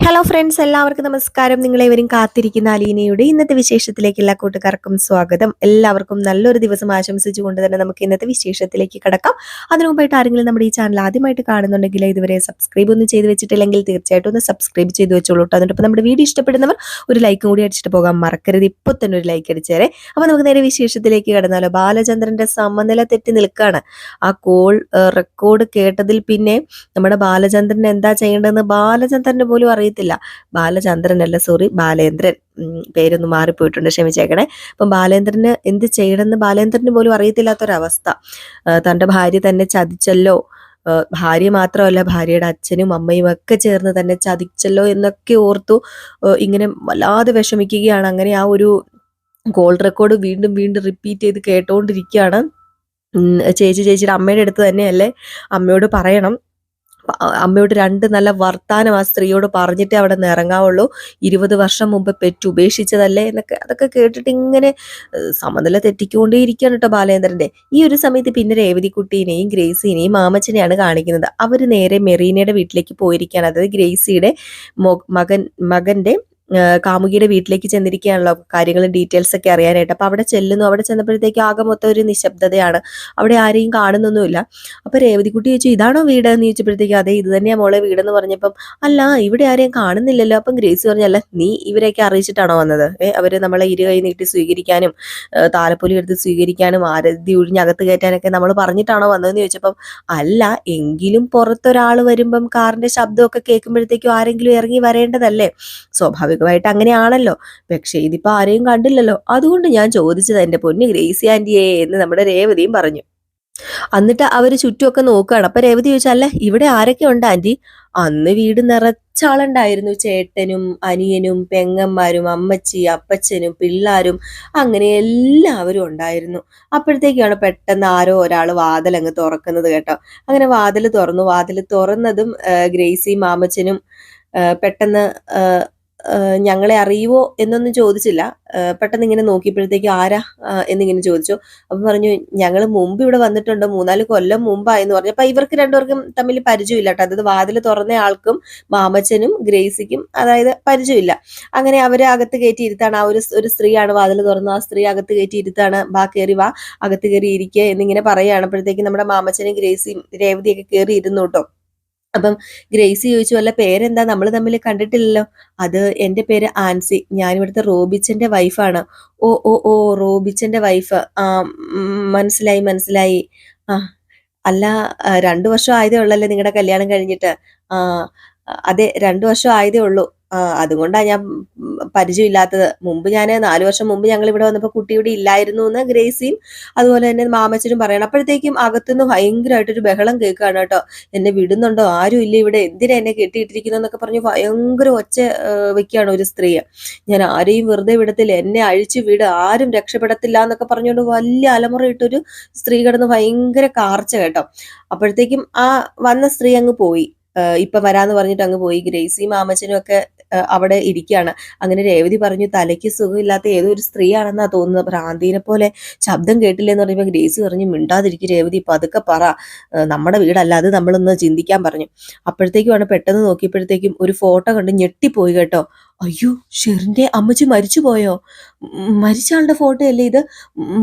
Hello friends എല്ലാവർക്കും നമസ്കാരം. നിങ്ങളേവരും കാത്തിരിക്കുന്ന അലീനയുടെ ഇന്നത്തെ വിശേഷത്തിലേക്ക് എല്ലാ കൂട്ടുകാർക്കും സ്വാഗതം. എല്ലാവർക്കും നല്ലൊരു ദിവസം ആശംസിച്ചുകൊണ്ട് തന്നെ നമുക്ക് ഇന്നത്തെ വിശേഷത്തിലേക്ക് കടക്കാം. അതിനു മുമ്പായിട്ട് ആരെങ്കിലും നമ്മുടെ ഈ ചാനൽ ആദ്യമായിട്ട് കാണുന്നുണ്ടെങ്കിൽ ഇതുവരെ സബ്സ്ക്രൈബ് ഒന്നും ചെയ്ത് വെച്ചിട്ടില്ലെങ്കിൽ തീർച്ചയായിട്ടും ഒന്ന് സബ്സ്ക്രൈബ് ചെയ്ത് വെച്ചോളൂ കേട്ടോ അതിനൊപ്പം നമ്മുടെ വീഡിയോ ഇഷ്ടപ്പെടുന്നവർ ഒരു ലൈക്കും കൂടി അടിച്ചിട്ട് പോകാൻ മറക്കരുത്. ഇപ്പൊ തന്നെ ഒരു ലൈക്ക് അടിച്ചേരെ. അപ്പോൾ നമുക്ക് നേരെ വിശേഷത്തിലേക്ക് കടന്നാലോ. ബാലചന്ദ്രന്റെ സമനില തെറ്റി നിൽക്കുകയാണ് ആ കോൾ റെക്കോർഡ് കേട്ടതിൽ പിന്നെ നമ്മുടെ ബാലചന്ദ്രൻ എന്താ ചെയ്യേണ്ടതെന്ന് ബാലചന്ദ്രന് പോലും അറിയത്തില്ല. ബാലചന്ദ്രനല്ല സോറി ബാലേന്ദ്രൻ. പേരൊന്നും മാറിപ്പോയിട്ടുണ്ട് ക്ഷമിച്ചേക്കണേ. അപ്പം ബാലേന്ദ്രന് എന്ത് ചെയ്യണമെന്ന് ബാലേന്ദ്രന് പോലും അറിയത്തില്ലാത്തൊരവസ്ഥ. തന്റെ ഭാര്യ തന്നെ ചതിച്ചല്ലോ. ഭാര്യ മാത്രമല്ല ഭാര്യയുടെ അച്ഛനും അമ്മയും ഒക്കെ ചേർന്ന് തന്നെ ചതിച്ചല്ലോ എന്നൊക്കെ ഓർത്തു ഇങ്ങനെ വല്ലാതെ വിഷമിക്കുകയാണ്. അങ്ങനെ ആ ഒരു കോൾ റെക്കോർഡ് വീണ്ടും വീണ്ടും റിപ്പീറ്റ് ചെയ്ത് കേട്ടുകൊണ്ടിരിക്കുകയാണ് ചേച്ചി ചേച്ചിയുടെ അമ്മയുടെ അടുത്ത് തന്നെയല്ലേ അമ്മയോട് പറയണം. അമ്മയോട് രണ്ട് നല്ല വർത്താനം ആ സ്ത്രീയോട് പറഞ്ഞിട്ടേ അവിടെ നിന്ന് ഇറങ്ങാവുള്ളൂ ഇരുപത് വർഷം മുമ്പ് പെറ്റ് ഉപേക്ഷിച്ചതല്ലേ എന്നൊക്കെ അതൊക്കെ കേട്ടിട്ട് ഇങ്ങനെ സമനില തെറ്റിക്കൊണ്ടേ ഇരിക്കുകയാണ് കേട്ടോ ബാലേന്ദ്രന്റെ ഈ ഒരു സമയത്ത് പിന്നെ രേവതിക്കുട്ടീനെയും ഗ്രേസിനെയും മാമച്ചനെയാണ് കാണിക്കുന്നത്. അവർ നേരെ മെറീനയുടെ വീട്ടിലേക്ക് പോയിരിക്കുകയാണ്. അതായത് ഗ്രേസിയുടെ മകൻ മകന്റെ കാമുകിയുടെ വീട്ടിലേക്ക് ചെന്നിരിക്കുകയാണല്ലോ കാര്യങ്ങൾ ഡീറ്റെയിൽസ് ഒക്കെ അറിയാനായിട്ട്. അപ്പൊ അവിടെ ചെല്ലുന്നു. അവിടെ ചെന്നപ്പോഴത്തേക്ക് ആകെ മൊത്തം ഒരു നിശബ്ദതയാണ്. അവിടെ ആരെയും കാണുന്നൊന്നുമില്ല. അപ്പൊ രേവതിക്കുട്ടി ചോദിച്ചു ഇതാണോ വീട്? എന്ന് ചോദിച്ചപ്പോഴത്തേക്ക് അതെ ഇത് തന്നെയാ മോളെ വീടെന്ന് പറഞ്ഞപ്പം അല്ല ഇവിടെ ആരെയും കാണുന്നില്ലല്ലോ. അപ്പം ഗ്രേസ് പറഞ്ഞല്ല നീ ഇവരെയൊക്കെ അറിയിച്ചിട്ടാണോ വന്നത്? ഏ അവർ നമ്മളെ ഇരു കൈ നീട്ടി സ്വീകരിക്കാനും താലപ്പൊലി എടുത്ത് സ്വീകരിക്കാനും ആരതി ഒഴിഞ്ഞ് അകത്ത് കയറ്റാനൊക്കെ നമ്മൾ പറഞ്ഞിട്ടാണോ വന്നതെന്ന് ചോദിച്ചപ്പം അല്ല എങ്കിലും പുറത്തൊരാൾ വരുമ്പം കാറിന്റെ ശബ്ദമൊക്കെ കേൾക്കുമ്പോഴത്തേക്കും ആരെങ്കിലും ഇറങ്ങി വരേണ്ടതല്ലേ? സ്വാഭാവികമായിട്ട് അങ്ങനെയാണല്ലോ പക്ഷേ ഇതിപ്പോ ആരെയും കണ്ടില്ലല്ലോ. അതുകൊണ്ട് ഞാൻ ചോദിച്ചത് എന്റെ പൊന്ന് ഗ്രേസി ആന്റിയെ എന്ന് നമ്മുടെ രേവതിയും പറഞ്ഞു. എന്നിട്ട് അവർ ചുറ്റുമൊക്കെ നോക്കുകയാണ്. അപ്പൊ രേവതി ചോദിച്ചല്ല ഇവിടെ ആരൊക്കെ ഉണ്ട് ആന്റി? അന്ന് വീട് നിറച്ചാളുണ്ടായിരുന്നു ചേട്ടനും അനിയനും പെങ്ങന്മാരും അമ്മച്ചി അപ്പച്ചനും പിള്ളാരും. അങ്ങനെ എല്ലാവരും ഉണ്ടായിരുന്നു. അപ്പോഴത്തേക്കാണ് പെട്ടെന്ന് ആരോ ഒരാൾ വാതിൽ അങ്ങ് തുറക്കുന്നത് കേട്ടോ. അങ്ങനെ വാതിൽ തുറന്നു. വാതിൽ തുറന്നതും ഗ്രേസിയും മാമച്ചനും പെട്ടെന്ന് ഞങ്ങളെ അറിയുവോ എന്നൊന്നും ചോദിച്ചില്ല. പെട്ടെന്ന് ഇങ്ങനെ നോക്കിയപ്പോഴത്തേക്ക് ആരാ? എന്നിങ്ങനെ ചോദിച്ചു. അപ്പൊ പറഞ്ഞു ഞങ്ങൾ മുമ്പ് ഇവിടെ വന്നിട്ടുണ്ട്. മൂന്നാൽ കൊല്ലം മുമ്പായെന്ന് പറഞ്ഞു. അപ്പൊ ഇവർക്ക് രണ്ടുപേർക്കും തമ്മിൽ പരിചയമില്ല കേട്ടോ. അതായത് വാതിൽ തുറന്ന ആൾക്കും മാമച്ചനും ഗ്രേസിക്കും അതായത് പരിചയമില്ല. അങ്ങനെ അവരെ അകത്ത് കയറ്റി ഇരുത്താണ്. ആ ഒരു സ്ത്രീയാണ് വാതിൽ തുറന്ന് ആ സ്ത്രീ അകത്ത് കയറ്റി ഇരുത്താണ്. ബാ കയറി വാ. അകത്ത് കയറി ഇരിക്കുക എന്നിങ്ങനെ പറയുകയാണ്. അപ്പോഴത്തേക്ക് നമ്മുടെ മാമച്ചനും ഗ്രേസിയും രേവതിയൊക്കെ കയറി ഇരുന്നു കേട്ടോ. അപ്പം ഗ്രേസി ചോദിച്ചു അല്ല പേരെന്താ? നമ്മൾ തമ്മിൽ കണ്ടിട്ടില്ലല്ലോ. അത് എന്റെ പേര് ആൻസി. ഞാനിവിടുത്തെ റോബിച്ചന്റെ വൈഫാണ്. ഓ ഓ ഓ റോബിച്ചന്റെ വൈഫ്. ആ മനസ്സിലായി മനസ്സിലായി. ആ അല്ല രണ്ടു വർഷം ആയതേ ഉള്ളല്ലേ നിങ്ങളുടെ കല്യാണം കഴിഞ്ഞിട്ട്? ആ അതെ രണ്ടു വർഷം ആയതേ ഉള്ളൂ. അതുകൊണ്ടാണ് ഞാൻ പരിചയമില്ലാത്തത്. മുമ്പ് ഞാൻ നാല് വർഷം മുമ്പ് ഞങ്ങൾ ഇവിടെ വന്നപ്പോൾ കുട്ടി ഇവിടെ ഇല്ലായിരുന്നു എന്ന് ഗ്രേസിയും അതുപോലെ തന്നെ മാമച്ചനും പറയണം. അപ്പോഴത്തേക്കും അകത്തുനിന്ന് ഭയങ്കരമായിട്ടൊരു ബഹളം കേൾക്കുകയാണ് കേട്ടോ. എന്നെ വിടുന്നുണ്ടോ? ആരും ഇല്ല ഇവിടെ. എന്തിനാ എന്നെ കെട്ടിയിട്ടിരിക്കുന്നു എന്നൊക്കെ പറഞ്ഞ് ഭയങ്കര ഒച്ച വെക്കുകയാണ് ഒരു സ്ത്രീ. ഞാൻ ആരെയും വെറുതെ വിടത്തില്ല. എന്നെ അഴിച്ചു വിട്. ആരും രക്ഷപ്പെടത്തില്ല എന്നൊക്കെ പറഞ്ഞുകൊണ്ട് വലിയ അലമുറയിട്ടൊരു സ്ത്രീ കിടന്ന് ഭയങ്കര കാർച്ച കേട്ടോ. അപ്പോഴത്തേക്കും ആ വന്ന സ്ത്രീ അങ്ങ് പോയി. ഇപ്പൊ വരാന്ന് പറഞ്ഞിട്ട് അങ്ങ് പോയി. ഗ്രേസിയും മാമച്ചനും ഒക്കെ അവിടെ ഇരിക്കുകയാണ് അങ്ങനെ രേവതി പറഞ്ഞു തലയ്ക്ക് സുഖമില്ലാത്ത ഏതൊരു ഒരു സ്ത്രീയാണെന്നാ തോന്നുന്നത്? ഭ്രാന്തീനെ പോലെ ശബ്ദം കേട്ടില്ലെന്ന് പറയുമ്പോൾ ഗ്രേസ് പറഞ്ഞു മിണ്ടാതിരിക്കും രേവതി പതുക്കെ പറ. നമ്മുടെ വീടല്ല അത് നമ്മളൊന്ന് ചിന്തിക്കാൻ പറഞ്ഞു. അപ്പോഴത്തേക്കുമാണ് പെട്ടെന്ന് നോക്കിയപ്പോഴത്തേക്കും ഒരു ഫോട്ടോ കണ്ട് ഞെട്ടിപ്പോയി കേട്ടോ. അയ്യോ ഷെറിന്റെ അമ്മച്ചി മരിച്ചു പോയോ? മരിച്ച ആളുടെ ഫോട്ടോ അല്ലേ ഇത്?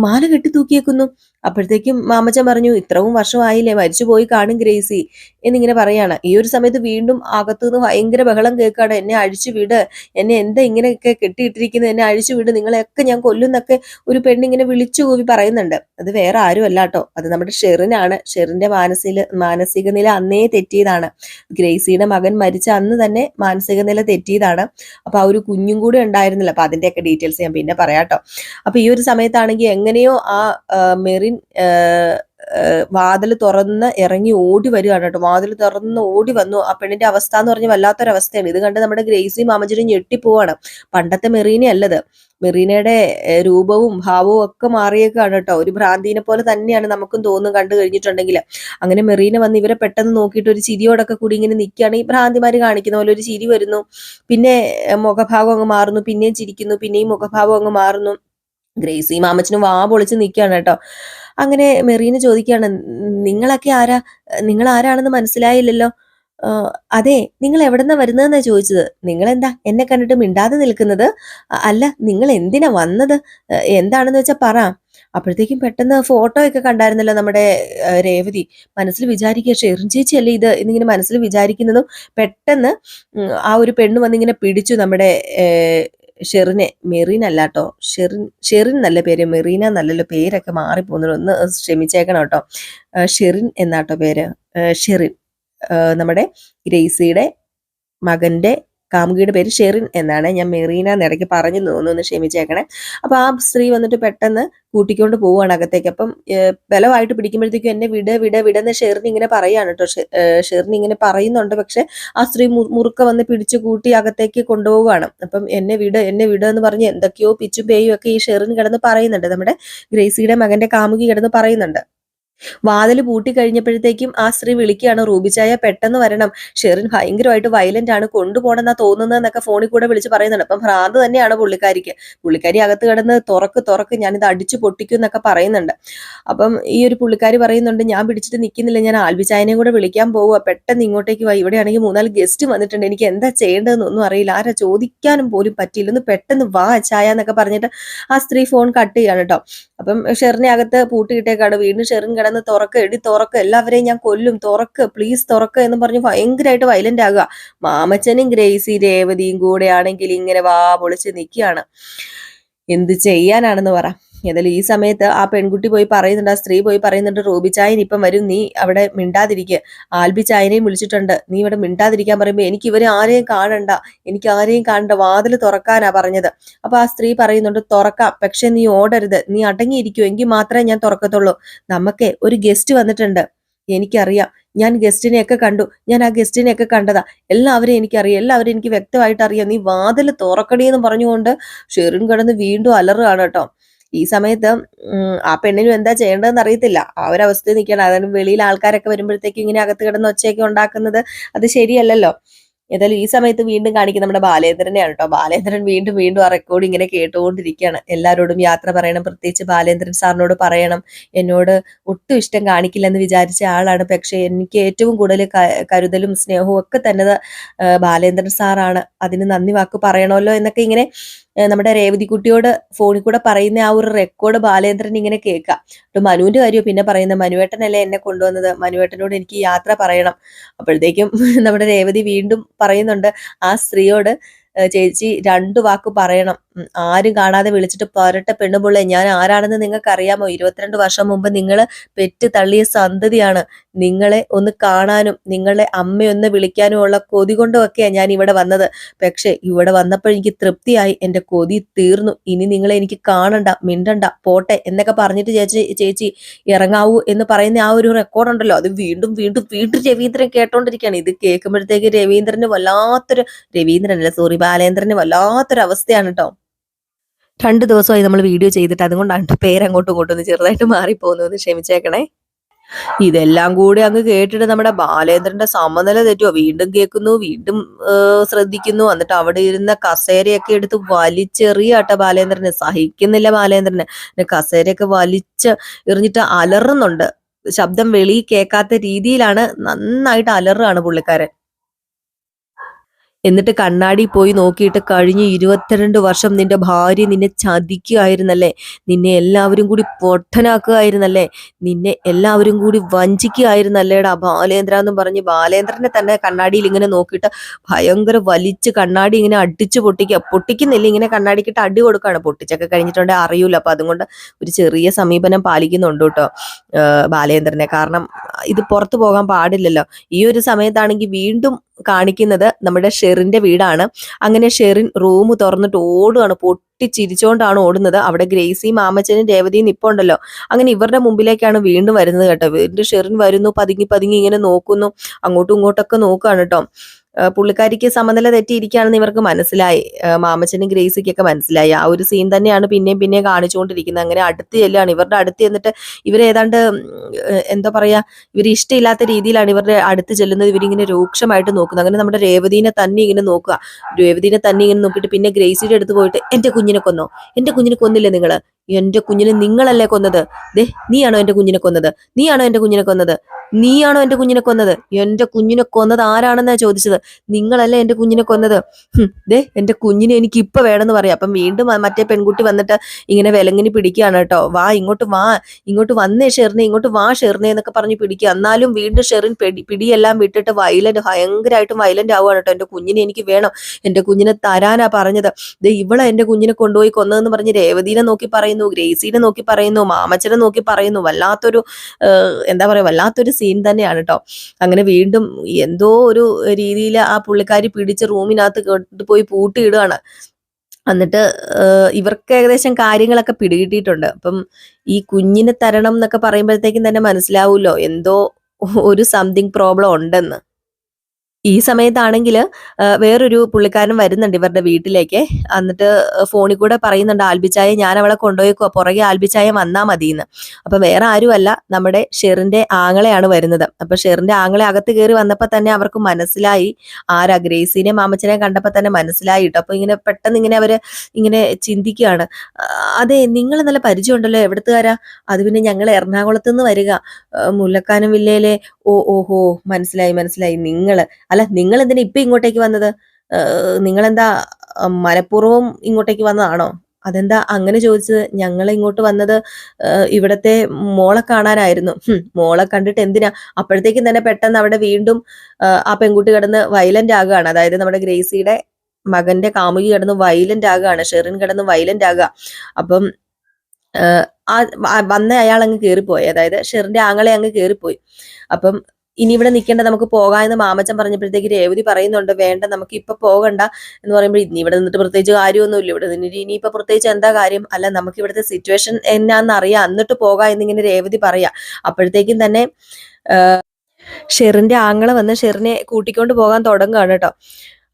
മാല കെട്ടി തൂക്കിയേക്കുന്നു. അപ്പോഴത്തേക്കും മാമച്ചൻ പറഞ്ഞു ഇത്രവും വർഷമായില്ലേ മരിച്ചു പോയി കാണും ഗ്രേസി. എന്നിങ്ങനെ പറയാണ്. ഈ ഒരു സമയത്ത് വീണ്ടും അകത്തുനിന്ന് ഭയങ്കര ബഹളം കേൾക്കാണ് എന്നെ അഴിച്ചു വിട്. എന്നെ എന്താ ഇങ്ങനെയൊക്കെ കെട്ടിയിട്ടിരിക്കുന്നത്? എന്നെ അഴിച്ചു വിട്. നിങ്ങളെയൊക്കെ ഞാൻ കൊല്ലുന്നൊക്കെ ഒരു പെണ്ണിങ്ങനെ വിളിച്ചു കൂവി പറയുന്നുണ്ട്. അത് വേറെ ആരും അല്ല കേട്ടോ. അത് നമ്മുടെ ഷെറിനാണ്. ഷെറിന്റെ മാനസിക മാനസിക നില അന്നേ തെറ്റിയതാണ്. ഗ്രേസിയുടെ മകൻ മരിച്ച അന്ന് തന്നെ മാനസിക നില തെറ്റിയതാണ്. അപ്പൊ ആ ഒരു കുഞ്ഞും കൂടെ ഉണ്ടായിരുന്നില്ല. അപ്പൊ അതിന്റെയൊക്കെ ഡീറ്റെയിൽസ് ഞാൻ പിന്നെ പറയാട്ടോ. അപ്പൊ ഈ ഒരു സമയത്താണെങ്കിൽ എങ്ങനെയോ ആ, മെറിൻ വാതിൽ തുറന്ന് ഇറങ്ങി ഓടി വരികയാണ് കേട്ടോ. വാതിൽ തുറന്ന് ഓടി വന്നു. ആ പെണ്ണിന്റെ അവസ്ഥ എന്ന് പറഞ്ഞാൽ വല്ലാത്തൊരവസ്ഥയാണ്. ഇത് കണ്ട് നമ്മുടെ ഗ്രേസിയും മാമച്ചനും ഞെട്ടിപ്പോവാണ്. പണ്ടത്തെ മെറീന അല്ലത് മെറീനയുടെ രൂപവും ഭാവവും ഒക്കെ മാറിയേക്കാണ് കേട്ടോ. ഒരു ഭ്രാന്തിനെ പോലെ തന്നെയാണ് നമുക്കും തോന്നും കണ്ടു കഴിഞ്ഞിട്ടുണ്ടെങ്കിൽ. അങ്ങനെ മെറീന വന്ന് ഇവരെ പെട്ടെന്ന് നോക്കിയിട്ട് ഒരു ചിരിയോടൊക്കെ കൂടി ഇങ്ങനെ നിൽക്കുകയാണ്. ഈ ഭ്രാന്തിമാര് കാണിക്കുന്ന പോലെ ഒരു ചിരി വരുന്നു. പിന്നെ മുഖഭാവം അങ്ങ് മാറുന്നു. പിന്നെയും ചിരിക്കുന്നു. പിന്നെയും മുഖഭാവം അങ്ങ് മാറുന്നു. ഗ്രേസി മാമച്ചനും വാ പൊളിച്ച് നിൽക്കുകയാണ് കേട്ടോ. അങ്ങനെ മെറീന ചോദിക്കുകയാണ് നിങ്ങളൊക്കെ ആരാ? നിങ്ങൾ ആരാണെന്ന് മനസ്സിലായില്ലല്ലോ? അതെ നിങ്ങൾ എവിടെന്നാ വരുന്നതെന്നാ ചോദിച്ചത്. നിങ്ങൾ എന്താ എന്നെ കണ്ടിട്ട് മിണ്ടാതെ നിൽക്കുന്നത്? അല്ല നിങ്ങൾ എന്തിനാ വന്നത്? "എ, എന്താണെന്ന് വെച്ചാൽ പറ. അപ്പോഴത്തേക്കും പെട്ടെന്ന് ഫോട്ടോ ഒക്കെ കണ്ടായിരുന്നല്ലോ നമ്മുടെ രേവതി. മനസ്സിൽ വിചാരിക്കുക ഷെറിൻ ചേച്ചിയല്ലേ ഇത്? എന്നിങ്ങനെ മനസ്സിൽ വിചാരിക്കുന്നതും പെട്ടെന്ന് ആ ഒരു പെണ്ണ് വന്നിങ്ങനെ പിടിച്ചു നമ്മുടെ ഷെറിനെ മെറീൻ അല്ല കേട്ടോ ഷെറിൻ ഷെറിൻ നല്ല പേര് മെറീന നല്ലൊരു പേരൊക്കെ മാറിപ്പോകുന്നുണ്ട്. ഒന്ന് ക്ഷമിച്ചേക്കണം കേട്ടോ. ഷെറിൻ എന്നാട്ടോ പേര്? ഷെറിൻ. നമ്മുടെ ഗ്രേസിയുടെ മകന്റെ കാമുകിയുടെ പേര് ഷെറിൻ എന്നാണ് ഞാൻ മെറീന നിടയ്ക്ക് പറഞ്ഞു തോന്നുന്നു ഒന്ന് ക്ഷമിച്ചേക്കണേ. അപ്പൊ ആ സ്ത്രീ വന്നിട്ട് പെട്ടെന്ന് കൂട്ടിക്കൊണ്ട് പോവുകയാണ് അകത്തേക്ക്. അപ്പം ബലമായിട്ട് പിടിക്കുമ്പോഴത്തേക്കും എന്നെ വിട വിട വിടെന്ന് ഷെറിൻ ഇങ്ങനെ പറയാണ് കേട്ടോ. ഷെറിൻ ഇങ്ങനെ പറയുന്നുണ്ട്. പക്ഷെ ആ സ്ത്രീ മുറുക്ക വന്ന് പിടിച്ചു കൂട്ടി അകത്തേക്ക് കൊണ്ടുപോവുകയാണ്. അപ്പം എന്നെ വിട എന്നെ വിട എന്ന് പറഞ്ഞ് എന്തൊക്കെയോ പിച്ചും പേയും ഒക്കെ ഈ ഷെറിൻ കിടന്ന് പറയുന്നുണ്ട്. നമ്മുടെ ഗ്രേസിയുടെ മകന്റെ കാമുകി കിടന്ന് പറയുന്നുണ്ട്. വാതിൽ പൂട്ടി കഴിഞ്ഞപ്പോഴത്തേക്കും ആ സ്ത്രീ വിളിക്കുകയാണ് റൂബിച്ചായ പെട്ടെന്ന് വരണം. ഷെറിൻ ഭയങ്കരമായിട്ട് വയലന്റ് ആണ് കൊണ്ടുപോകണമെന്നാ തോന്നുന്നതെന്നൊക്കെ ഫോണിൽ കൂടെ വിളിച്ച് പറയുന്നുണ്ട്. അപ്പം ഭ്രാന്ത് തന്നെയാണ് പുള്ളിക്കാരിക്ക്. പുള്ളിക്കാരി അകത്ത് കിടന്ന് തുറക്ക് തുറക്ക് ഞാനിത് അടിച്ചു പൊട്ടിക്കും എന്നൊക്കെ പറയുന്നുണ്ട്. അപ്പം ഈ ഒരു പുള്ളിക്കാരി പറയുന്നുണ്ട് ഞാൻ പിടിച്ചിട്ട് നിൽക്കുന്നില്ല ഞാൻ ആൽബിച്ചായനെ കൂടെ വിളിക്കാൻ പോവുക പെട്ടെന്ന് ഇങ്ങോട്ടേക്ക് വൈ. ഇവിടെ ആണെങ്കിൽ മൂന്നാൽ ഗസ്റ്റ് വന്നിട്ടുണ്ട്. എനിക്ക് എന്താ ചെയ്യേണ്ടതെന്നൊന്നും അറിയില്ല. ആരാ ചോദിക്കാനും പോലും പറ്റിയില്ല. ഒന്ന് പെട്ടെന്ന് വാ ചായ എന്നൊക്കെ പറഞ്ഞിട്ട് ആ സ്ത്രീ ഫോൺ കട്ട് ചെയ്യാണ് കേട്ടോ. അപ്പം ഷെറിനെ അകത്ത് പൂട്ടിയിട്ടേക്കാണ്. വീണ്ടും ഷെറിൻ കിടന്ന് തുറക്ക് എടി തുറക്ക് എല്ലാവരെയും ഞാൻ കൊല്ലും തുറക്ക് പ്ലീസ് തുറക്ക് എന്ന് പറഞ്ഞ് ഭയങ്കരമായിട്ട് വയലന്റ് ആകുക. മാമച്ചനും ഗ്രേസി രേവതിയും കൂടെ ആണെങ്കിൽ ഇങ്ങനെ വാ പൊളിച്ച് നിൽക്കുകയാണ്. എന്ത് ചെയ്യാനാണെന്ന് പറ. ഏതായാലും ഈ സമയത്ത് ആ പെൺകുട്ടി പോയി പറയുന്നുണ്ട് ആ സ്ത്രീ പോയി പറയുന്നുണ്ട് റോബി ചായൻ ഇപ്പം വരും നീ അവിടെ മിണ്ടാതിരിക്കുക ആൽബി ചായനെയും വിളിച്ചിട്ടുണ്ട് നീ ഇവിടെ മിണ്ടാതിരിക്കാൻ പറയുമ്പോൾ എനിക്ക് ഇവരെ ആരെയും കാണണ്ട എനിക്ക് ആരെയും കാണണ്ട വാതിൽ തുറക്കാനാ പറഞ്ഞത്. അപ്പൊ ആ സ്ത്രീ പറയുന്നുണ്ട് തുറക്കാം പക്ഷെ നീ ഓടരുത് നീ അടങ്ങിയിരിക്കൂ എങ്കിൽ മാത്രമേ ഞാൻ തുറക്കത്തുള്ളൂ. നമുക്കേ ഒരു ഗസ്റ്റ് വന്നിട്ടുണ്ട് എനിക്കറിയാം. ഞാൻ ഗസ്റ്റിനെയൊക്കെ കണ്ടു ഞാൻ ആ ഗസ്റ്റിനെയൊക്കെ കണ്ടതാ. എല്ലാവരെയും എനിക്കറിയാം എല്ലാവരും എനിക്ക് വ്യക്തമായിട്ട് അറിയാം നീ വാതിൽ തുറക്കണേ എന്ന് പറഞ്ഞുകൊണ്ട് ഷെറിൻ കിടന്ന് വീണ്ടും അലറുകയാണ് കേട്ടോ. ഈ സമയത്ത് ആ പെണ്ണിനും എന്താ ചെയ്യേണ്ടതെന്ന് അറിയത്തില്ല. ആ ഒരു അവസ്ഥയിൽ നിൽക്കണം അതായത് വെളിയിൽ ആൾക്കാരൊക്കെ വരുമ്പോഴത്തേക്ക് ഇങ്ങനെ അകത്ത് കിടന്ന് ഒച്ചയൊക്കെ ഉണ്ടാക്കുന്നത് അത് ശരിയല്ലല്ലോ. ഏതായാലും ഈ സമയത്ത് വീണ്ടും കാണിക്കുന്ന നമ്മുടെ ബാലേന്ദ്രനെയാണ് കേട്ടോ. ബാലേന്ദ്രൻ വീണ്ടും വീണ്ടും ആ റെക്കോർഡ് ഇങ്ങനെ കേട്ടുകൊണ്ടിരിക്കുകയാണ്. എല്ലാവരോടും യാത്ര പറയണം. പ്രത്യേകിച്ച് ബാലേന്ദ്രൻ സാറിനോട് പറയണം. എന്നോട് ഒട്ടും ഇഷ്ടം കാണിക്കില്ലെന്ന് വിചാരിച്ച ആളാണ്. പക്ഷെ എനിക്ക് ഏറ്റവും കൂടുതൽ കരുതലും സ്നേഹവും ഒക്കെ തന്നത് ബാലേന്ദ്രൻ സാറാണ്. അതിന് നന്ദി വാക്ക് പറയണമല്ലോ എന്നൊക്കെ ഇങ്ങനെ നമ്മുടെ രേവതിക്കുട്ടിയോട് ഫോണിൽ കൂടെ പറയുന്ന ആ ഒരു റെക്കോർഡ് ബാലേന്ദ്രൻ ഇങ്ങനെ കേൾക്കാം. അപ്പൊ മനുവിന്റെ കാര്യം പിന്നെ പറയുന്നത് മനുവേട്ടനല്ലേ എന്നെ കൊണ്ടുവന്നത്? മനുവേട്ടനോട് എനിക്ക് യാത്ര പറയണം. അപ്പോഴത്തേക്കും നമ്മുടെ രേവതി വീണ്ടും പറയുന്നുണ്ട് ആ സ്ത്രീയോട് "ഏ, ചേച്ചി രണ്ടു വാക്ക് പറയണം. ആരും കാണാതെ വിളിച്ചിട്ട് പോരട്ടെ പെണ്ണുപിള്ളെ ഞാൻ ആരാണെന്ന് നിങ്ങൾക്ക് അറിയാമോ ഇരുപത്തിരണ്ട് വർഷം മുമ്പ് നിങ്ങൾ പെറ്റ് തള്ളിയ സന്തതിയാണ്. നിങ്ങളെ ഒന്ന് കാണാനും നിങ്ങളെ അമ്മയൊന്ന് വിളിക്കാനും ഉള്ള കൊതി കൊണ്ടുമൊക്കെയാണ് ഞാൻ ഇവിടെ വന്നത്. പക്ഷെ ഇവിടെ വന്നപ്പോൾ എനിക്ക് തൃപ്തിയായി. എന്റെ കൊതി തീർന്നു. ഇനി നിങ്ങളെ എനിക്ക് കാണണ്ട മിണ്ടണ്ട പോട്ടെ എന്നൊക്കെ പറഞ്ഞിട്ട് ചേച്ചി ചേച്ചി ഇറങ്ങാവൂ എന്ന് പറയുന്ന ആ ഒരു റെക്കോർഡ് ഉണ്ടല്ലോ. അത് വീണ്ടും വീണ്ടും വീണ്ടും രവീന്ദ്രൻ കേട്ടോണ്ടിരിക്കുകയാണ്. ഇത് കേൾക്കുമ്പോഴത്തേക്ക് രവീന്ദ്രന് വല്ലാത്തൊരു രവീന്ദ്രൻ അല്ല സോറി ബാലേന്ദ്രന് വല്ലാത്തൊരവസ്ഥയാണ് കേട്ടോ രണ്ട് ദിവസമായി നമ്മൾ വീഡിയോ ചെയ്തിട്ട് അതുകൊണ്ടാണ് പേരങ്ങോട്ടും ഇങ്ങോട്ടും ഒന്ന് ചെറുതായിട്ട് മാറിപ്പോകുന്നു എന്ന് ക്ഷമിച്ചേക്കണേ. ഇതെല്ലാം കൂടി അങ്ങ് കേട്ടിട്ട് നമ്മുടെ ബാലേന്ദ്രന്റെ സമനില തെറ്റുമോ വീണ്ടും കേൾക്കുന്നു വീണ്ടും ശ്രദ്ധിക്കുന്നു. എന്നിട്ട് അവിടെ ഇരുന്ന കസേരയൊക്കെ എടുത്ത് വലിച്ചെറിയാട്ടോ ബാലേന്ദ്രന്. സഹിക്കുന്നില്ല ബാലേന്ദ്രന്. കസേരയൊക്കെ വലിച്ച് എറിഞ്ഞിട്ട് അലറുന്നുണ്ട്. ശബ്ദം വെളി കേൾക്കാത്ത രീതിയിലാണ് നന്നായിട്ട് അലറുകയാണ് പുള്ളിക്കാരൻ. എന്നിട്ട് കണ്ണാടി പോയി നോക്കിയിട്ട് കഴിഞ്ഞ ഇരുപത്തിരണ്ട് വർഷം നിന്റെ ഭാര്യ നിന്നെ ചതിക്കുകയായിരുന്നല്ലേ? നിന്നെ എല്ലാവരും കൂടി പൊട്ടനാക്കുകയായിരുന്നല്ലേ? നിന്നെ എല്ലാവരും കൂടി വഞ്ചിക്കുകയായിരുന്നല്ലേടാ ബാലേന്ദ്ര എന്ന് പറഞ്ഞ് ബാലേന്ദ്രനെ തന്നെ കണ്ണാടിയിൽ ഇങ്ങനെ നോക്കിയിട്ട് ഭയങ്കര വലിച്ച് കണ്ണാടി ഇങ്ങനെ അടിച്ചു പൊട്ടിക്കുക പൊട്ടിക്കുന്നില്ല. ഇങ്ങനെ കണ്ണാടിക്കിട്ട് അടി കൊടുക്കുകയാണ്. പൊട്ടിച്ചൊക്കെ കഴിഞ്ഞിട്ടുണ്ടെങ്കിൽ അറിയൂല. അപ്പൊ അതുകൊണ്ട് ഒരു ചെറിയ സമീപനം പാലിക്കുന്നുണ്ട് കേട്ടോ ബാലേന്ദ്രനെ. കാരണം ഇത് പുറത്തു പോകാൻ പാടില്ലല്ലോ. ഈ ഒരു സമയത്താണെങ്കിൽ വീണ്ടും കാണിക്കുന്നത് നമ്മുടെ ഷെറിന്റെ വീടാണ്. അങ്ങനെ ഷെറിൻ റൂം തുറന്നിട്ട് ഓടുകയാണ് പൊട്ടി ചിരിച്ചുകൊണ്ടാണ് ഓടുന്നത്. അവിടെ ഗ്രേസിയും മാമച്ചനും രേവതിയും നിപ്പുണ്ടല്ലോ അങ്ങനെ ഇവരുടെ മുമ്പിലേക്കാണ് വീണ്ടും വരുന്നത് കേട്ടോ. വീണ്ടും ഷെറിൻ വരുന്നു പതുങ്ങി പതുങ്ങി ഇങ്ങനെ നോക്കുന്നു. അങ്ങോട്ടും ഇങ്ങോട്ടൊക്കെ നോക്കുകയാണ് കേട്ടോ. പുള്ളിക്കാരിക്ക് സമനില തെറ്റിയിരിക്കുകയാണെന്ന് ഇവർക്ക് മനസ്സിലായി. മാമച്ചനും ഗ്രേസിക്കൊക്കെ മനസ്സിലായി. ആ ഒരു സീൻ തന്നെയാണ് പിന്നെയും പിന്നെയും കാണിച്ചുകൊണ്ടിരിക്കുന്നത്. അങ്ങനെ അടുത്ത് ചെല്ലുകയാണ്. ഇവരുടെ അടുത്ത് ചെന്നിട്ട് ഇവരേതാണ്ട് എന്താ പറയാ ഇവർ ഇഷ്ടമില്ലാത്ത രീതിയിലാണ് ഇവരുടെ അടുത്ത് ചെല്ലുന്നത്. ഇവരിങ്ങനെ രൂക്ഷമായിട്ട് നോക്കുന്നത്. അങ്ങനെ നമ്മുടെ രേവതീനെ തന്നെ ഇങ്ങനെ നോക്കുക. രേവതീനെ തന്നെ ഇങ്ങനെ നോക്കിയിട്ട് പിന്നെ ഗ്രേസിയുടെ അടുത്ത് പോയിട്ട് എന്റെ കുഞ്ഞിനെ കൊന്നോ? എന്റെ കുഞ്ഞിനെ കൊന്നില്ലേ നിങ്ങൾ എന്റെ കുഞ്ഞിനെ നിങ്ങളല്ലേ കൊന്നത്? ദേ നീയാണോ എന്റെ കുഞ്ഞിനെ കൊന്നത്? നീയാണോ എന്റെ കുഞ്ഞിനെ കൊന്നത്? നീയാണോ എന്റെ കുഞ്ഞിനെ കൊന്നത്? എന്റെ കുഞ്ഞിനെ കൊന്നത് ആരാണെന്നാ ചോദിച്ചത്? നിങ്ങളല്ലേ എന്റെ കുഞ്ഞിനെ കൊന്നത്? ദേ എന്റെ കുഞ്ഞിനെ എനിക്ക് ഇപ്പൊ വേണമെന്ന് പറയാം. അപ്പം വീണ്ടും മറ്റേ പെൺകുട്ടി വന്നിട്ട് ഇങ്ങനെ വിലങ്ങിനി പിടിക്കുകയാണ് കേട്ടോ. വാ ഇങ്ങോട്ട് വാ ഇങ്ങോട്ട് വന്നേ ഷെറിനെ ഇങ്ങോട്ട് വാ ഷെറിനെ എന്നൊക്കെ പറഞ്ഞ് പിടിക്കുക. എന്നാലും വീണ്ടും ഷെറിൻ പിടി പിടിയെല്ലാം വിട്ടിട്ട് വയലന്റ് ഭയങ്കരമായിട്ടും വയലന്റ് ആവുകയാണ് കേട്ടോ. എന്റെ കുഞ്ഞിനെ എനിക്ക് വേണം. എന്റെ കുഞ്ഞിനെ തരാനാ പറഞ്ഞത്. ദേ ഇവളെ എന്റെ കുഞ്ഞിനെ കൊണ്ടുപോയി കൊന്നതെന്ന് പറഞ്ഞ് രേവതീനെ നോക്കി പറയുന്നു ഗ്രേസീനെ നോക്കി പറയുന്നു മാമച്ചനെ നോക്കി പറയുന്നു. വല്ലാത്തൊരു എന്താ പറയാ വല്ലാത്തൊരു സീൻ തന്നെയാണ് കേട്ടോ. അങ്ങനെ വീണ്ടും എന്തോ ഒരു രീതിയിൽ ആ പുള്ളിക്കാരി പിടിച്ച് റൂമിനകത്ത് കൊണ്ടുപോയി പൂട്ടിയിടുകയാണ് എന്നിട്ട് ഇവർക്ക് ഏകദേശം കാര്യങ്ങളൊക്കെ പിടികിട്ടിയിട്ടുണ്ട്. അപ്പം ഈ കുഞ്ഞിനെ തരണം എന്നൊക്കെ പറയുമ്പോഴത്തേക്കും തന്നെ മനസ്സിലാവൂല്ലോ എന്തോ ഒരു സംതിങ് പ്രോബ്ലം ഉണ്ടെന്ന്. ഈ സമയത്താണെങ്കിൽ വേറൊരു പുള്ളിക്കാരൻ വരുന്നുണ്ട് ഇവരുടെ വീട്ടിലേക്ക്. എന്നിട്ട് ഫോണിൽ കൂടെ പറയുന്നുണ്ട് ആൽബിച്ചായ ഞാൻ അവളെ കൊണ്ടുപോയിക്കോ പുറകെ ആൽബിച്ചായ വന്നാ മതിയെന്ന്. അപ്പൊ വേറെ ആരുമല്ല നമ്മുടെ ഷെറിന്റെ ആങ്ങളെയാണ് വരുന്നത്. അപ്പൊ ഷെറിന്റെ ആങ്ങളെ അകത്ത് കയറി വന്നപ്പോൾ തന്നെ അവർക്ക് മനസ്സിലായി ആരാ ഗ്രേസിനെ മാമച്ചനെ കണ്ടപ്പോൾ തന്നെ മനസ്സിലായി കേട്ടോ അപ്പൊ ഇങ്ങനെ പെട്ടെന്ന് ഇങ്ങനെ അവർ ഇങ്ങനെ ചിന്തിക്കുകയാണ്. അതെ നിങ്ങൾ നല്ല പരിചയമുണ്ടല്ലോ എവിടത്തുകാരാ? അത് പിന്നെ ഞങ്ങൾ എറണാകുളത്ത് നിന്ന് വരിക മുല്ലക്കാനം വില്ലയിലെ ഓ ഓഹോ മനസ്സിലായി മനസ്സിലായി നിങ്ങൾ. അല്ല നിങ്ങൾ എന്തിനാ ഇപ്പൊ ഇങ്ങോട്ടേക്ക് വന്നത്? നിങ്ങൾ എന്താ മനഃപൂർവം ഇങ്ങോട്ടേക്ക് വന്നതാണോ? അതെന്താ അങ്ങനെ ചോദിച്ചത്? ഞങ്ങൾ ഇങ്ങോട്ട് വന്നത് ഇവിടത്തെ മോളെ കാണാനായിരുന്നു. മോളെ കണ്ടിട്ട് എന്തിനാ? അപ്പോഴത്തേക്കും തന്നെ പെട്ടെന്ന് അവിടെ വീണ്ടും ആ, പെൺകുട്ടി കിടന്ന് വയലന്റ് ആകുകയാണ്. അതായത് നമ്മുടെ ഗ്രേസിയുടെ മകന്റെ കാമുകി കിടന്ന് വയലന്റ് ആകുകയാണ്. ഷെറിൻ കിടന്ന് വയലന്റ് ആകുക. അപ്പം ആ വന്ന അയാൾ അങ്ങ് കയറിപ്പോയി അതായത് ഷെറിന്റെ ആങ്ങളെ അങ്ങ് കയറിപ്പോയി അപ്പം ഇനി ഇവിടെ നിൽക്കേണ്ട നമുക്ക് പോകാമെന്ന് മാമച്ചൻ പറഞ്ഞപ്പോഴത്തേക്ക് രേവതി പറയുന്നുണ്ട് വേണ്ട നമുക്ക് ഇപ്പൊ പോകണ്ട. എന്ന് പറയുമ്പോൾ ഇനി ഇവിടെ നിന്നിട്ട് പ്രത്യേകിച്ച് കാര്യമൊന്നുമില്ല. ഇവിടെ നിന്നിട്ട് ഇനിയിപ്പോ പ്രത്യേകിച്ച് എന്താ കാര്യം? അല്ല നമുക്ക് ഇവിടുത്തെ സിറ്റുവേഷൻ എന്നാന്ന് അറിയാം. എന്നിട്ട് പോകാം എന്നിങ്ങനെ രേവതി പറയാ. അപ്പോഴത്തേക്കും തന്നെ ഷെറിന്റെ ആങ്ങളെ വന്ന് ഷെറിനെ കൂട്ടിക്കൊണ്ട് പോകാൻ തുടങ്ങുകയാണ് കേട്ടോ.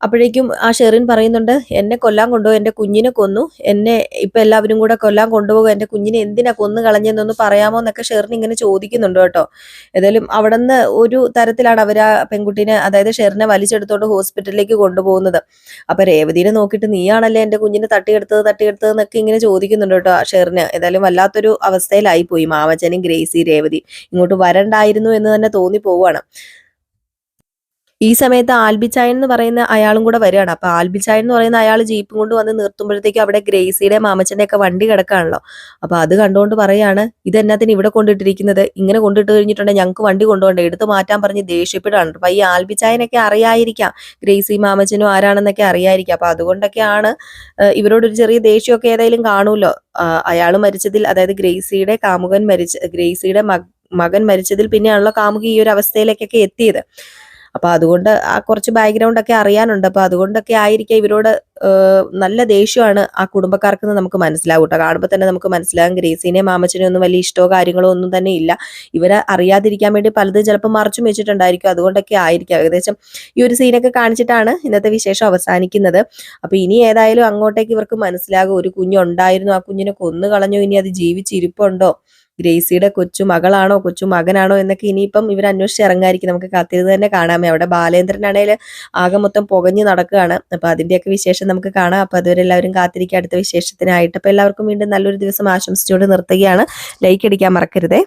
അപ്പോഴേക്കും ആ ഷെറിൻ പറയുന്നുണ്ട് എന്നെ കൊല്ലാൻ കൊണ്ടുപോകും എന്റെ കുഞ്ഞിനെ കൊന്നു. എന്നെ ഇപ്പൊ എല്ലാവരും കൂടെ കൊല്ലാൻ കൊണ്ടുപോകും. എന്റെ കുഞ്ഞിനെ എന്തിനാ കൊന്നു കളഞ്ഞെന്നൊന്ന് പറയാമോ എന്നൊക്കെ ഷെറിൻ ഇങ്ങനെ ചോദിക്കുന്നുണ്ട് കേട്ടോ. ഏതായാലും അവിടെ ഒരു തരത്തിലാണ് അവർ ആ പെൺകുട്ടീനെ അതായത് ഷെറിനെ വലിച്ചെടുത്തോണ്ട് ഹോസ്പിറ്റലിലേക്ക് കൊണ്ടുപോകുന്നത്. അപ്പൊ രേവതിനെ നോക്കിയിട്ട് നീയാണല്ലേ എന്റെ കുഞ്ഞിനെ തട്ടിയെടുത്തത് തട്ടിയെടുത്തത് എന്നൊക്കെ ഇങ്ങനെ ചോദിക്കുന്നുണ്ട് കേട്ടോ ഷെറിന്. ഏതായാലും വല്ലാത്തൊരു അവസ്ഥയിലായിപ്പോയി മാമച്ചനും ഗ്രേസി രേവതി. ഇങ്ങോട്ട് വരണ്ടായിരുന്നു എന്ന് തന്നെ തോന്നി പോവാണ് ഈ സമയത്ത് ആൽബിച്ചായൻ എന്ന് പറയുന്ന അയാളും കൂടെ വരികയാണ്. അപ്പൊ ആൽബിച്ചായൻ എന്ന് പറയുന്ന അയാൾ ജീപ്പും കൊണ്ട് വന്ന് നിർത്തുമ്പോഴത്തേക്കും അവിടെ ഗ്രേസിയുടെ മാമച്ചന്റെ ഒക്കെ വണ്ടി കിടക്കാണല്ലോ. അപ്പൊ അത് കണ്ടുകൊണ്ട് പറയാണ് ഇത് എന്നാത്തിന് ഇവിടെ കൊണ്ടിട്ടിരിക്കുന്നത്? ഇങ്ങനെ കൊണ്ടിട്ട് കഴിഞ്ഞിട്ടുണ്ടെങ്കിൽ ഞങ്ങൾക്ക് വണ്ടി കൊണ്ടുപോകണ്ട? എടുത്തു മാറ്റാൻ പറഞ്ഞ് ദേഷ്യപ്പെടുകയാണ്. അപ്പൊ ഈ ആൽബിച്ചായനൊക്കെ അറിയായിരിക്കാം ഗ്രേസി മാമച്ചനും ആരാണെന്നൊക്കെ അറിയായിരിക്കാം അപ്പൊ അതുകൊണ്ടൊക്കെയാണ് ഇവരോടൊരു ചെറിയ ദേഷ്യമൊക്കെ ഏതായാലും കാണുമല്ലോ. അയാൾ മരിച്ചതിൽ അതായത് ഗ്രേസിയുടെ കാമുകൻ മരിച്ച ഗ്രേസിയുടെ മകൻ മരിച്ചതിൽ പിന്നെയാണല്ലോ കാമുകി ഈ ഒരു അവസ്ഥയിലേക്കൊക്കെ എത്തിയത്. അപ്പൊ അതുകൊണ്ട് ആ കുറച്ച് ബാക്ക്ഗ്രൗണ്ട് ഒക്കെ അറിയാനുണ്ട്. അപ്പോൾ അതുകൊണ്ടൊക്കെ ആയിരിക്കാം ഇവരോട് നല്ല ദേഷ്യമാണ് ആ കുടുംബക്കാർക്ക് നമുക്ക് മനസ്സിലാവും കേട്ടോ. കാണുമ്പോൾ തന്നെ നമുക്ക് മനസ്സിലാകും ഗ്രേസിനെ മാമച്ചനെ ഒന്നും വലിയ ഇഷ്ടമോ കാര്യങ്ങളോ ഒന്നും തന്നെ ഇല്ല. ഇവരെ അറിയാതിരിക്കാൻ വേണ്ടി പലതും ചിലപ്പോൾ മറച്ചും വെച്ചിട്ടുണ്ടായിരിക്കും. അതുകൊണ്ടൊക്കെ ആയിരിക്കും. ഏകദേശം ഈ ഒരു സീനൊക്കെ കാണിച്ചിട്ടാണ് ഇന്നത്തെ വിശേഷം അവസാനിക്കുന്നത്. അപ്പോൾ ഇനി ഏതായാലും അങ്ങോട്ടേക്ക് ഇവർക്ക് മനസ്സിലാകും. ഒരു കുഞ്ഞുണ്ടായിരുന്നു. ആ കുഞ്ഞിനെ കൊന്നു കളഞ്ഞു ഇനി അത് ജീവിച്ചിരിപ്പുണ്ടോ? ഗ്രേസിയുടെ കൊച്ചു മകളാണോ കൊച്ചു മകനാണോ എന്നൊക്കെ ഇനിയിപ്പം ഇവർ അന്വേഷിച്ച് ഇറങ്ങായിരിക്കും നമുക്ക് കാത്തിരുന്ന് തന്നെ കാണാമേ അവിടെ ബാലേന്ദ്രനാണേൽ ആകെ മൊത്തം പുകഞ്ഞു നടക്കുകയാണ്. അപ്പൊ അതിന്റെയൊക്കെ വിശേഷം നമുക്ക് കാണാം. അപ്പൊ അതുവരെ എല്ലാവരും കാത്തിരിക്കുക. അടുത്ത വിശേഷത്തിനായിട്ട്. അപ്പൊ എല്ലാവർക്കും വീണ്ടും നല്ലൊരു ദിവസം ആശംസിച്ചുകൊണ്ട് നിർത്തുകയാണ്. ലൈക്ക് അടിക്കാൻ മറക്കരുതേ.